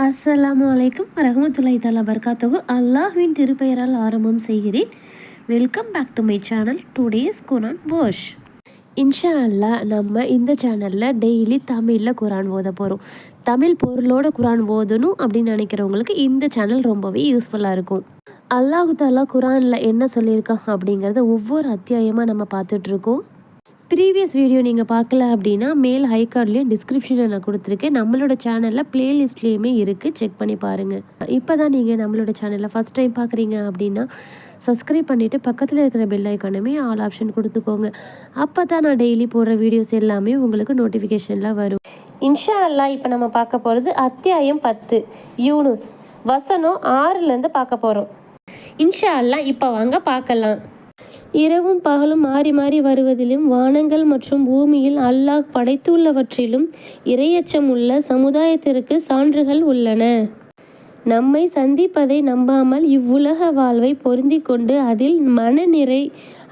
அஸ்ஸலாமு அலைக்கும் வரஹமத்துல்லாஹி தாலா பர்காத்தகு அல்லாஹ்வின் திருப்பெயரால் ஆரம்பம் செய்கிறேன். Welcome back to my channel today's Quran wash இன்ஷா அல்லாஹ் நம்ம இந்த சேனலில் டெய்லி தமிழில் குரான் ஓத போகிறோம் தமிழ் பொருளோட குரான் ஓதணும் அப்படின்னு நினைக்கிறவங்களுக்கு இந்த சேனல் ரொம்பவே யூஸ்ஃபுல்லாக இருக்கும். அல்லாஹு தாலா குரானில் என்ன சொல்லியிருக்கான் அப்படிங்கிறத ஒவ்வொரு அத்தியாயமாக நம்ம பார்த்துட்ருக்கோம் ப்ரீவியஸ் வீடியோ நீங்கள் பார்க்கல அப்படின்னா மேல் ஹை கார்ட்லேயும் டிஸ்கிரிப்ஷனில் நான் கொடுத்துருக்கேன். நம்மளோட சேனலில் ப்ளேலிஸ்ட்லேயுமே இருக்குது செக் பண்ணி பாருங்கள் இப்போ தான் நீங்கள் நம்மளோட சேனலில் ஃபஸ்ட் டைம் பார்க்குறீங்க அப்படின்னா சப்ஸ்கிரைப் பண்ணிவிட்டு பக்கத்தில் இருக்கிற பெல் ஐக்கானுமே ஆல் ஆப்ஷன் கொடுத்துக்கோங்க. அப்போ தான் நான் டெய்லி போடுற வீடியோஸ் எல்லாமே உங்களுக்கு நோட்டிஃபிகேஷன்லாம் வரும். இன்ஷா அல்லா இப்போ நம்ம பார்க்க போகிறது அத்தியாயம் பத்து. யூனுஸ். வசனம் ஆறுலேருந்து பார்க்க போகிறோம் இன்ஷா அல்லா இப்போ வாங்க பார்க்கலாம். இரவும் பகலும் மாறி மாறி வருவதிலும் வானங்கள் மற்றும் பூமியில் அல்லாஹ் படைத்துள்ளவற்றிலும் இரையச்சம் உள்ள சமுதாயத்திற்கு சான்றுகள் உள்ளன. நம்மை சந்திப்பதை நம்பாமல் இவ்வுலக வாழ்வை பொருந்தி கொண்டு அதில் மனநிறை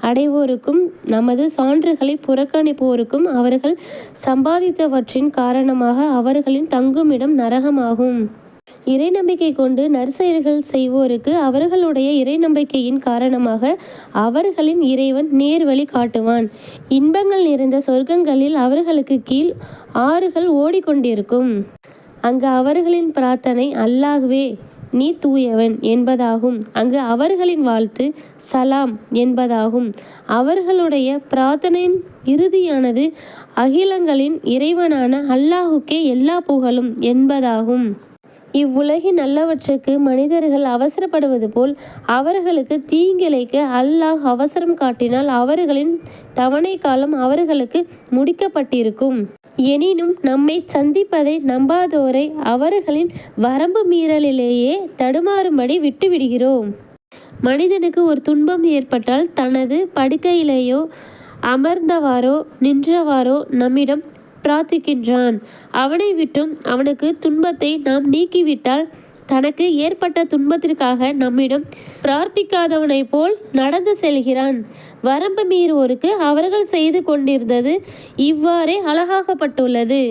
அடைவோருக்கும் நமது சான்றுகளை புறக்கணிப்போருக்கும் அவர்கள் சம்பாதித்தவற்றின் காரணமாக அவர்களின் தங்குமிடம் நரகமாகும். இறை நம்பிக்கை கொண்டு நற்செயல்கள் செய்வோருக்கு அவர்களுடைய இறை நம்பிக்கையின் காரணமாக அவர்களின் இறைவன் நேர்வழி காட்டுவான். இன்பங்கள் நிறைந்த சொர்க்கங்களில் அவர்களுக்கு கீழ் ஆறுகள் ஓடிக்கொண்டிருக்கும். அங்கு அவர்களின் பிரார்த்தனை அல்லாகவே நீ தூயவன் என்பதாகும். அங்கு அவர்களின் வாழ்த்து சலாம் என்பதாகும். அவர்களுடைய பிரார்த்தனையின் இறுதியானது அகிலங்களின் இறைவனான அல்லாஹுக்கே எல்லா புகழும் என்பதாகும். இவ்வுலகின் நல்லவற்றுக்கு மனிதர்கள் அவசரப்படுவது போல் அவர்களுக்கு தீங்கிழைக்க அல்லாஹ் அவசரம் காட்டினால் அவர்களின் தவணை காலம் அவர்களுக்கு முடிக்கப்பட்டிருக்கும். எனினும் நம்மை சந்திப்பதை நம்பாதோரை அவர்களின் வரம்பு மீறலிலேயே தடுமாறும்படி விட்டுவிடுகிறோம். மனிதனுக்கு ஒரு துன்பம் ஏற்பட்டால் தனது படுக்கையிலேயோ அமர்ந்தவாறோ நின்றவாறோ நம்மிடம் பிரார்த்திக்கின்றான். அவனை விட்டும் அவனுக்கு துன்பத்தை நாம் நீக்கிவிட்டால் தனக்கு ஏற்பட்ட துன்பத்திற்காக நம்மிடம் பிரார்த்திக்காதவனைப் போல் நடந்து செல்கிறான். வரம்பு மீறுவோருக்கு அவர்கள் செய்து கொண்டிருந்தது இவ்வாறே அழகாகப்பட்டுள்ளது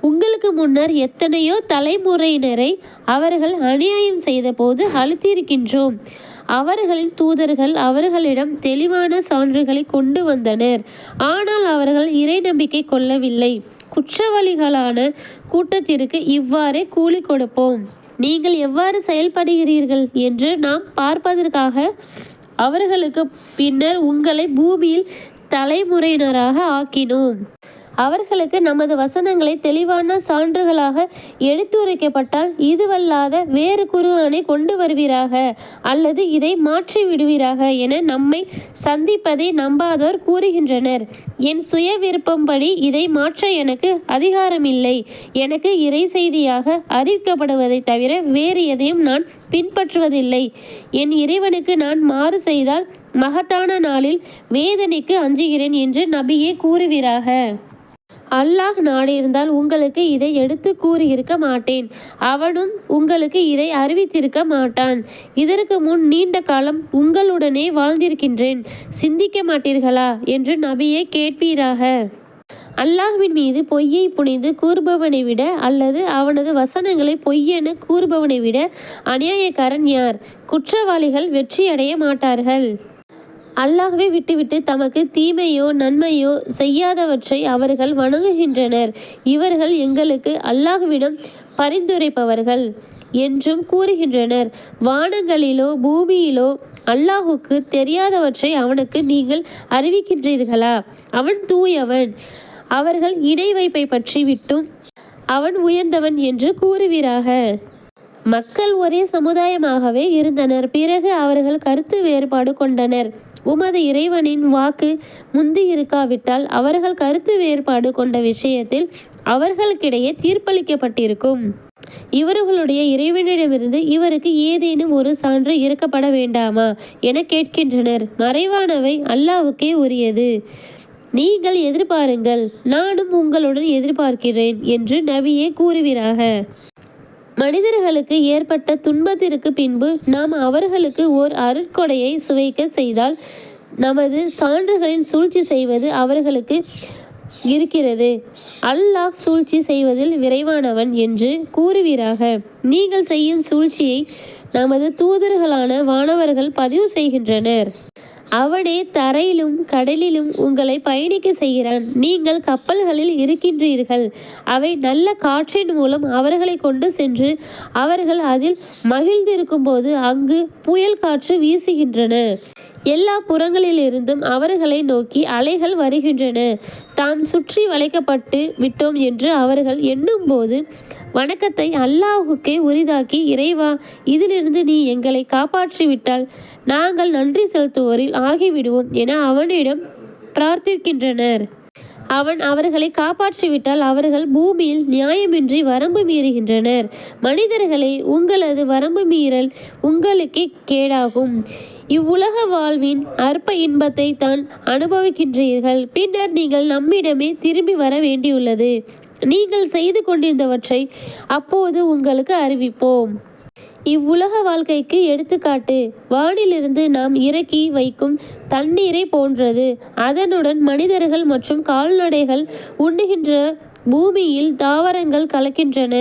உங்களுக்கு முன்னர் எத்தனையோ தலைமுறையினரை அவர்கள் அநியாயம் செய்தபோது அழுத்தியிருக்கின்றோம். அவர்களின் தூதர்கள் அவர்களிடம் தெளிவான சான்றுகளை கொண்டு வந்தனர். ஆனால் அவர்கள் இறை நம்பிக்கை கொள்ளவில்லை. குற்றவாளிகளான கூட்டத்திற்கு இவ்வாறே கூலி கொடுப்போம். நீங்கள் எவ்வாறு செயல்படுகிறீர்கள் என்று நாம் பார்ப்பதற்காக அவர்களுக்கு பின்னர் உங்களை பூமியில் தலைமுறையினராக ஆக்கினோம். அவர்களுக்கு நமது வசனங்களை தெளிவான சான்றுகளாக எடுத்துரைக்கப்பட்டால் இதுவல்லாத வேறு குருவானை கொண்டு வருவீராக அல்லது இதை மாற்றி விடுவீராக என நம்மை சந்திப்பதை நம்பாதோர் கூறுகின்றனர். என் சுய விருப்பம்படி இதை மாற்ற எனக்கு அதிகாரமில்லை. எனக்கு இறை செய்தியாக அறிவிக்கப்படுவதை தவிர வேறு எதையும் நான் பின்பற்றுவதில்லை. என் இறைவனுக்கு நான் மாறு செய்தால் மகத்தான நாளில் வேதனைக்கு அஞ்சுகிறேன் என்று நபியே கூறுவீராக. அல்லாஹ் நாடியிருந்தால் உங்களுக்கு இதை எடுத்து கூறியிருக்க மாட்டேன். அவனும் உங்களுக்கு இதை அறிவித்திருக்க மாட்டான். இதற்கு முன் நீண்ட காலம் உங்களுடனே வாழ்ந்திருக்கின்றேன். சிந்திக்க மாட்டீர்களா? என்று நபியை கேட்பீராக. அல்லாஹ்வின் மீது பொய்யை புனிந்து கூறுபவனை விட அல்லது அவனது வசனங்களை பொய்யென கூறுபவனை விட அநியாயக்காரன் யார்? குற்றவாளிகள் வெற்றியடைய மாட்டார்கள். அல்லாஹ்வே விட்டுவிட்டு தமக்கு தீமையோ நன்மையோ செய்யாதவற்றை அவர்கள் வணங்குகின்றனர். இவர்கள் எங்களுக்கு அல்லாஹ்விடம் பரிந்துரைப்பவர்கள் என்றும் கூறுகின்றனர். வானங்களிலோ பூமியிலோ அல்லாஹுக்கு தெரியாதவற்றை அவனுக்கு நீங்கள் அறிவிக்கின்றீர்களா? அவன் தூயவன். அவர்கள் இணை வைப்பை பற்றி விட்டும் அவன் உயர்ந்தவன் என்று கூறுவீராக. மக்கள் ஒரே சமுதாயமாகவே இருந்தனர். பிறகு அவர்கள் கருத்து வேறுபாடு கொண்டனர். உமது இறைவனின் வாக்கு முந்தி இருக்காவிட்டால் அவர்கள் கருத்து வேறுபாடு கொண்ட விஷயத்தில் அவர்களுக்கிடையே தீர்ப்பளிக்கப்பட்டிருக்கும். இவர்களுடைய இறைவனிடமிருந்து இவருக்கு ஏதேனும் ஒரு சான்று இருக்கப்பட வேண்டாமா? என கேட்கின்றனர். மறைவானவை அல்லாவுக்கே உரியது. நீங்கள் எதிர்பாருங்கள். நானும் உங்களுடன் எதிர்பார்க்கிறேன் என்று நபியே கூறுவீராக. மனிதர்களுக்கு ஏற்பட்ட துன்பத்திற்கு பின்பு நாம் அவர்களுக்கு ஓர் அருட்கொடையை சுவைக்க செய்தால் நமது சான்றுகளின் சூழ்ச்சி செய்வது அவர்களுக்கு இருக்கிறது. அல்லாஹ் சூழ்ச்சி செய்வதில் விரைவானவன் என்று கூறுவீராக. நீங்கள் செய்யும் சூழ்ச்சியை நமது தூதர்களான வானவர்கள் பதிவு செய்கின்றனர். அவனே தரையிலும் கடலிலும் உங்களை பயணிக்க செய்கிறான். நீங்கள் கப்பல்களில் இருக்கின்றீர்கள். அவை நல்ல காற்றின் மூலம் அவர்களை கொண்டு சென்று அவர்கள் அதில் மகிழ்ந்திருக்கும் போது அங்கு புயல் காற்று வீசுகின்றன. எல்லா புறங்களிலிருந்தும் அவர்களை நோக்கி அலைகள் வருகின்றன. தான் சுற்றி வளைக்கப்பட்டு விட்டோம் என்று அவர்கள் எண்ணும்போது வணக்கத்தை அல்லாஹுக்கே உரிதாக்கி இறைவா இதிலிருந்து நீ எங்களை காப்பாற்றிவிட்டால் நாங்கள் நன்றி செலுத்துவோரில் ஆகிவிடுவோம் என அவனிடம் பிரார்த்திக்கின்றனர். அவன் அவர்களை காப்பாற்றிவிட்டால் அவர்கள் பூமியில் நியாயமின்றி வரம்பு மீறுகின்றனர். மனிதர்களே உங்களது வரம்பு மீறல் உங்களுக்கே கேடாகும். இவ்வுலக வாழ்வின் அற்ப இன்பத்தை தான் அனுபவிக்கின்றீர்கள். பின்னர் நீங்கள் நம்மிடமே திரும்பி வர வேண்டியுள்ளது. நீங்கள் செய்து கொண்டிருந்தவற்றை அப்போது உங்களுக்கு அறிவிப்போம். இவ்வுலக வாழ்க்கைக்கு எடுத்துக்காட்டு. வானிலிருந்து நாம் இறக்கி வைக்கும் தண்ணீரை போன்றது. அதனுடன் மனிதர்கள் மற்றும் கால்நடைகள் உண்ணுகின்ற பூமியில் தாவரங்கள் கலக்கின்றன.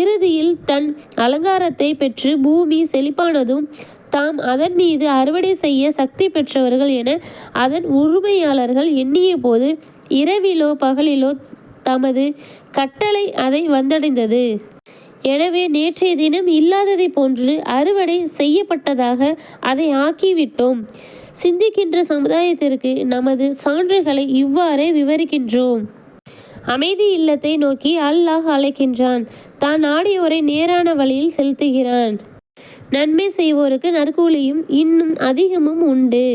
இறுதியில் தன் அலங்காரத்தை பெற்று பூமி செழிப்பானதும் தாம் அதன் மீது அறுவடை செய்ய சக்தி பெற்றவர்கள் என அதன் உரிமையாளர்கள் எண்ணிய போது இரவிலோ பகலிலோ தமது கட்டளை அதை வந்தடைந்தது. எனவே நேற்றைய தினம் இல்லாததை போன்று அறுவடை செய்யப்பட்டதாக அதை ஆக்கிவிட்டோம். சிந்திக்கின்ற சமுதாயத்திற்கு நமது சான்றுகளை இவ்வாறே விவரிக்கின்றோம். அமைதி இல்லத்தை நோக்கி அல்லாஹ் அழைக்கின்றான். தான் ஆடியோரை நேரான வழியில் செலுத்துகிறான். நன்மை செய்வோருக்கு நற்கூலியும் இன்னும் அதிகமும் உண்டு.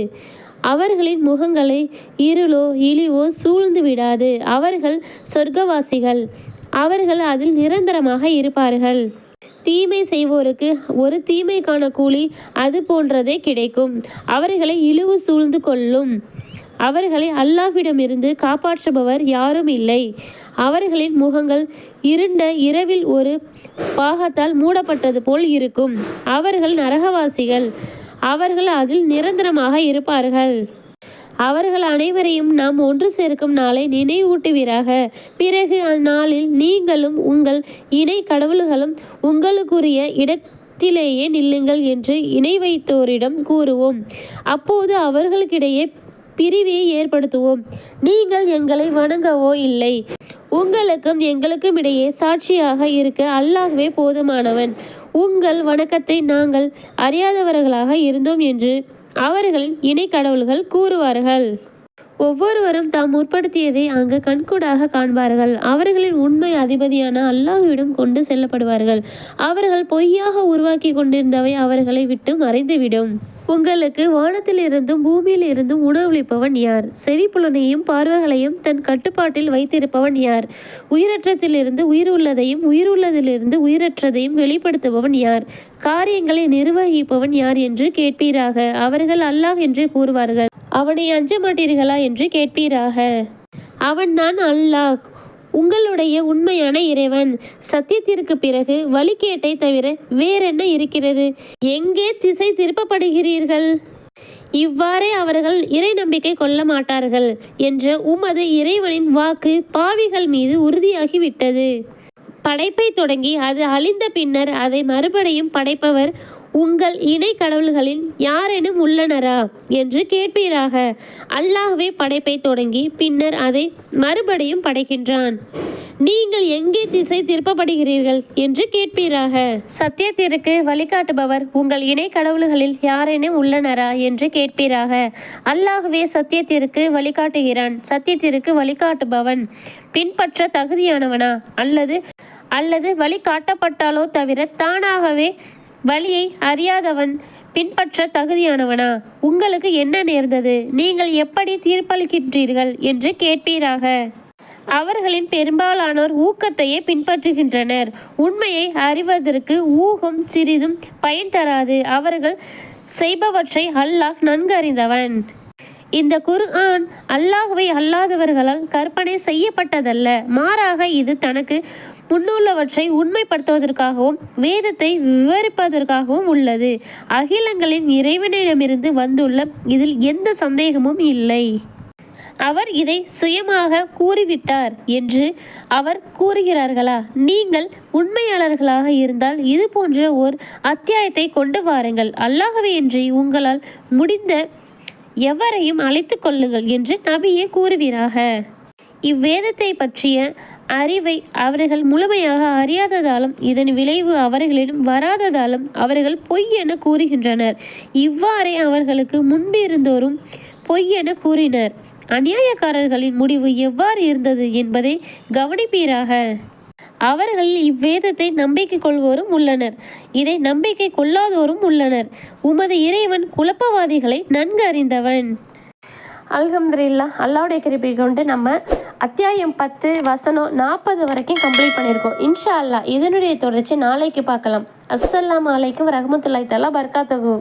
அவர்களின் முகங்களை இருளோ இழிவோ சூழ்ந்து விடாது. அவர்கள் சொர்க்கவாசிகள். அவர்கள் அதில் நிரந்தரமாக இருப்பார்கள். தீமை செய்வோருக்கு ஒரு தீமைக்கான கூலி அது போன்றதே கிடைக்கும். அவர்களை இழிவு சூழ்ந்து கொள்ளும். அவர்களை அல்லாஹ்விடமிருந்து காப்பாற்றுபவர் யாரும் இல்லை. அவர்களின் முகங்கள் இருண்ட இரவில் ஒரு பாகத்தால் மூடப்பட்டது போல் இருக்கும். அவர்கள் நரகவாசிகள். அவர்கள் அதில் நிரந்தரமாக இருப்பார்கள். அவர்கள் அனைவரையும் நாம் ஒன்று சேர்க்கும் நாளை நினைவூட்டுவீராக. பிறகு அந்நாளில் நீங்களும் உங்கள் இணை கடவுள்களும் உங்களுக்குரிய இடத்திலேயே நில்லுங்கள் என்று இணை வைத்தோரிடம் கூறுவோம். அப்போது அவர்களுக்கிடையே பிரிவை ஏற்படுத்துவோம். நீங்கள் எங்களை வணங்கவோ இல்லை. உங்களுக்கும் எங்களுக்கும் இடையே சாட்சியாக இருக்க அல்லாஹ்வே போதுமானவன். உங்கள் வணக்கத்தை நாங்கள் அறியாதவர்களாக இருந்தோம் என்று அவர்களின் இணை கடவுள்கள் கூறுவார்கள். ஒவ்வொருவரும் தாம் முற்படுத்தியதை அங்கு கண்கூடாக காண்பார்கள். அவர்களின் உண்மை அதிபதியான அல்லாஹ்விடம் கொண்டு செல்லப்படுவார்கள். அவர்கள் பொய்யாக உருவாக்கி கொண்டிருந்தவை அவர்களை விட்டு மறைந்துவிடும். உங்களுக்கு வானத்திலிருந்தும் பூமியிலிருந்தும் உணவளிப்பவன் யார்? செவிப்புலனையும் பார்வைகளையும் தன் கட்டுப்பாட்டில் வைத்திருப்பவன் யார்? உயிரற்றத்திலிருந்து உயிர் உள்ளதையும் உயிர் உள்ளதிலிருந்து உயிரற்றதையும் வெளிப்படுத்துபவன் யார்? காரியங்களை நிர்வகிப்பவன் யார் என்று கேட்பீராக? அவர்கள் அல்லாஹ் என்று கூறுவார்கள். அவனை அஞ்ச மாட்டீர்களா என்று கேட்பீராக? அவன்தான் அல்லாஹ். உங்களுடைய உண்மையான இறைவன். சத்தியத்திற்கு பிறகு வழிகேட்டை தவிர வேறென்ன இருக்கிறது? எங்கே திசை திருப்பப்படுகிறீர்கள்? இவ்வாறே அவர்கள் இறை நம்பிக்கை கொள்ள மாட்டார்கள் என்ற உமது இறைவனின் வாக்கு பாவிகள் மீது உறுதியாகிவிட்டது. படைப்பை தொடங்கி அது அழிந்த பின்னர் அதை மறுபடியும் படைப்பவர் உங்கள் இணை கடவுள்களில் யாரேனும் உள்ளனரா? என்று கேட்பீராக. அல்லாஹ்வே படைப்பை தொடங்கி பின்னர் அதை மறுபடியும் படைக்கின்றான். நீங்கள் எங்கே திசை திருப்பப்படுகிறீர்கள்? என்று கேட்பீராக. சத்தியத்திற்கு வழிகாட்டுபவர் உங்கள் இணை கடவுள்களில் யாரேனும் உள்ளனரா? என்று கேட்பீராக. அல்லாஹ்வே சத்தியத்திற்கு வழிகாட்டுகிறான். சத்தியத்திற்கு வழிகாட்டுபவன் பின்பற்ற தகுதியானவனா? அல்லது அல்லது வழிகாட்டப்பட்டாலோ தவிர தானாகவே வழியை அறியாதவன் பின்பற்ற தகுதியானவனா? உங்களுக்கு என்ன நேர்ந்தது? நீங்கள் எப்படி தீர்ப்பளிக்கின்றீர்கள் என்று கேட்பீராக. அவர்களின் பெரும்பாலானோர் ஊக்கத்தையே பின்பற்றுகின்றனர். உண்மையை அறிவதற்கு ஊகம் சிறிதும் பயன் தராது. அவர்கள் செய்பவற்றை அல்லாஹ் நன்கறிந்தவன். இந்த குர்ஆன் அல்லாஹுவை அல்லாதவர்களால் கற்பனை செய்யப்பட்டதல்ல. மாறாக இது தனக்கு முன்னுள்ளவற்றை உண்மைப்படுத்துவதற்காகவும் வேதத்தை விவரிப்பதற்காகவும் உள்ளது. அகிலங்களின் இறைவனிடமிருந்து வந்துள்ள இதில் எந்த சந்தேகமும் இல்லை. அவர் இதை சுயமாக கூறிவிட்டார் என்று அவர் கூறுகிறார்களா? நீங்கள் உண்மையாளர்களாக இருந்தால் இது போன்ற ஓர் அத்தியாயத்தை கொண்டு வாருங்கள். அல்லாகவேயின்றி உங்களால் முடிந்த எவரையும் அழைத்து கொள்ளுங்கள் என்று நபியே கூறுவீராக. இவ்வேதத்தை பற்றிய அறிவை அவர்கள் முழுமையாக அறியாததாலும் இதன் விளைவு அவர்களிடம் வராததாலும் அவர்கள் பொய் என கூறுகின்றனர். இவ்வாறே அவர்களுக்கு முன்பிருந்தோரும் பொய் என கூறினர். அநியாயக்காரர்களின் முடிவு எவ்வாறு இருந்தது என்பதை கவனிப்பீராக. அவர்கள் இவ்வேதத்தை நம்பிக்கை கொள்வோரும் உள்ளனர். இதை நம்பிக்கை கொள்ளாதோரும் உள்ளனர். உமது இறைவன் குழப்பவாதிகளை நன்கு அறிந்தவன். அல்ஹம்துலில்லா அல்லாவுடைய கிருபை கொண்டு நம்ம அத்தியாயம் பத்து வசனம் நாற்பது வரைக்கும் கம்ப்ளீட் பண்ணியிருக்கோம். இன்ஷா அல்லா இதனுடைய தொடர்ச்சி நாளைக்கு பார்க்கலாம். அஸ்ஸலாமு அலைக்கும் ரஹமத்துல்லாய் தலா பர்காத்தகு